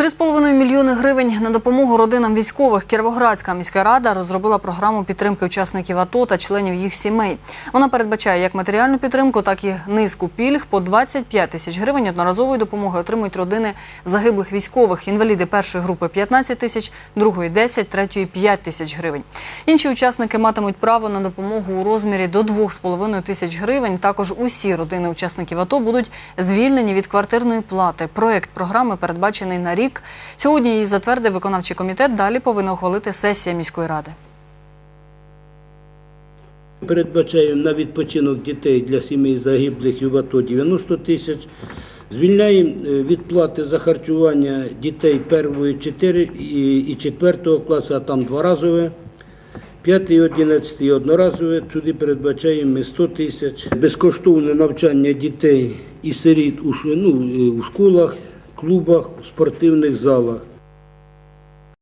3,5 мільйони гривень на допомогу родинам військових Кіровоградська міська рада розробила програму підтримки учасників АТО та членів їх сімей. Вона передбачає як матеріальну підтримку, так і низку пільг. По 25 тисяч гривень одноразової допомоги отримують родини загиблих військових. Інваліди першої групи 15 тисяч, другої 10, третьої 5 тисяч гривень. Інші учасники матимуть право на допомогу у розмірі до 2,5 тисяч гривень. Також усі родини учасників АТО будуть звільнені від квартирної плати. Проект програми передбачений на рік. Сьогодні її затвердив виконавчий комітет. Далі повинна ухвалити сесія міської ради. Передбачаємо на відпочинок дітей для сімей загиблих в АТО 90 тисяч. Звільняємо е, від плати за харчування дітей першої 4 і 4 класу, а там дворазове. 5 і одноразове, туди передбачаємо ми 100 тисяч. Безкоштовне навчання дітей і сиріт у, ну, е, у школах, клубах, у спортивних залах.